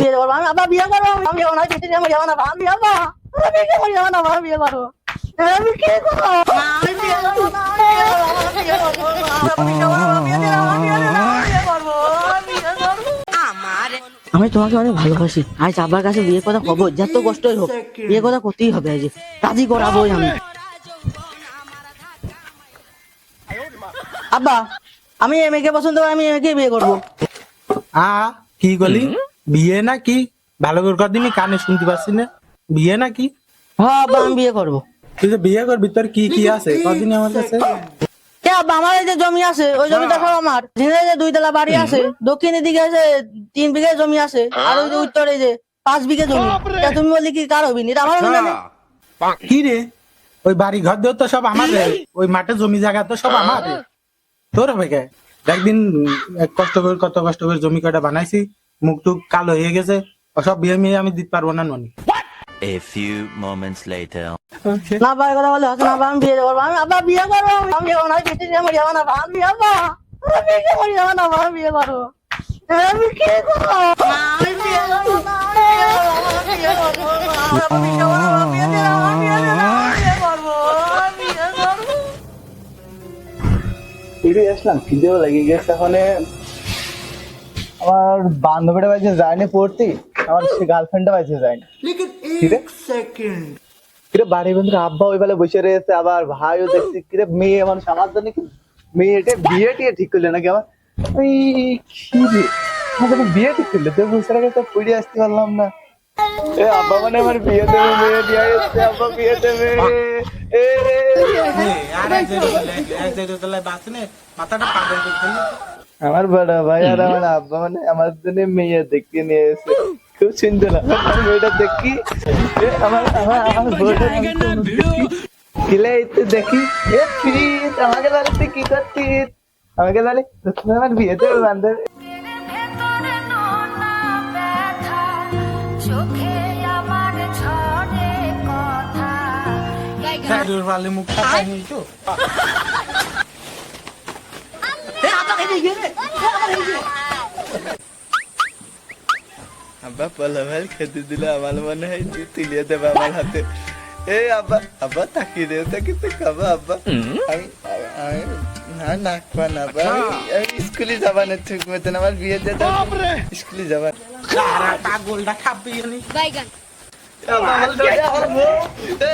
বিয়ে করব আমি আবার বিয়ে করব আমি বিয়ে না যেতে আমি যাব না আমি বিয়ে করব আমি বিয়ে করে যাব না আমি বিয়ে করব আমি কি করব আমি বিয়ে করব না আমি বিয়ে করব আমি বিয়ে করব আমি বিয়ে করব আমি বিয়ে করব আমি বিয়ে করব আমি বিয়ে করব আমি তোমাকে অনেক ভালোবাসি। আজ আব্বার কাছে বিয়ে কথা হব যত কষ্টই হোক বিয়ে কথা করতেই হবে আজ রাজি করাবোই আমি। আব্বা আমি এম কে পছন্দ করি আমি এম কে বিয়ে করব। আ কি গলি বিয়ে না কি ভালো করে দিনি কানে শুনতে পাচ্ছি না। বিয়ে নাকি? হ্যাঁ আব্বা আমি বিয়ে করব। তুই যে বিয়ে করবি তোর কি কি আছে? কদিন আমার কাছে? আব্বা আমার এই যে জমি আছে ওই জমিটা সব আমার। ঝিনাইদহে যে দুই তলা বাড়ি আছে দক্ষিণের দিকে আছে তিন বিঘে জমি আছে আর ওই যে উত্তরে যে পাঁচ বিঘে জমি। তা তুমি বললি কি কার হবি এটা আমার হবি না। কি রে? ওই বাড়ি ঘর দিয়ে তো সব আমার ওই মাঠে জমি জায়গা তো সব আমার রে তোর হবে কে? একদিন এক কষ্ট করে কত কষ্ট করে জমি কয়টা বানাইছি। মুখ টুক কালো হয়ে গেছে ওসব বিয়ে মিয়ে আমি দিতে পারব না ননি A few moments later. না ভাই কথা বলে হচ্ছে না আমি বিয়ে করব আমি আব্বা বিয়ে করব আমি বিয়ে করব না যেতে আমি যাব না আমি বিয়ে করব আমি বিয়ে করে যাব না আমি বিয়ে করব আমি কি করব আমি বিয়ে করব না আমি বিয়ে করব আমি বিয়ে করব আমি বিয়ে করব আমি বিয়ে করব আমি বিয়ে করব আমি বিয়ে করব ফিরে আসলাম গেছে এখন আমার বান্ধবীটা বাজে যায়নি পড়তে আমার সে গার্লফ্রেন্ডটা বাজে যায়নি কিরে কিরে বাড়ি বন্ধুর আব্বা ওই বেলা বসে রয়েছে আবার ভাইও দেখছি কিরে মেয়ে মানুষ আমার জন্য কি মেয়েটা বিয়ে টিয়ে ঠিক করলে নাকি আমার ওই কি রে আমাদের বিয়ে ঠিক করলে তো বুঝতে আগে তো পুড়ে আসতে পারলাম না এ আব্বা মানে আমার বিয়ে দেবে মেয়ে বিয়ে এসছে আব্বা বিয়ে দেবে এ রে মাথাটা পাগল করে। আমার বড় ভাই আর আমার আব্বা মানে আমার জন্য মেয়ে দেখতে নিয়ে এসে খুব সুন্দর আমার মেয়েটা দেখি আমার আমার আমার কিলে দেখি। এ ফিরিত আমাকে বলে তুই কি করতিস? আমাকে বলে তুমি আমার বিয়েতে বান্ধব মুখটা পাইনি তো। আব্বা পলাভাল খেতে দিলে আমার মনে হয় তুই তুলিয়ে দেবে আমার হাতে এই আব্বা আব্বা তাকিয়ে দেবে তাকিয়ে তো খাব আব্বা আমি না না খাওয়া না আব্বা আমি- স্কুলে যাবা না ঠিক মতন আমার বিয়ে দিয়ে স্কুলে যাবা পাগলটা খাবি আমার-। এ,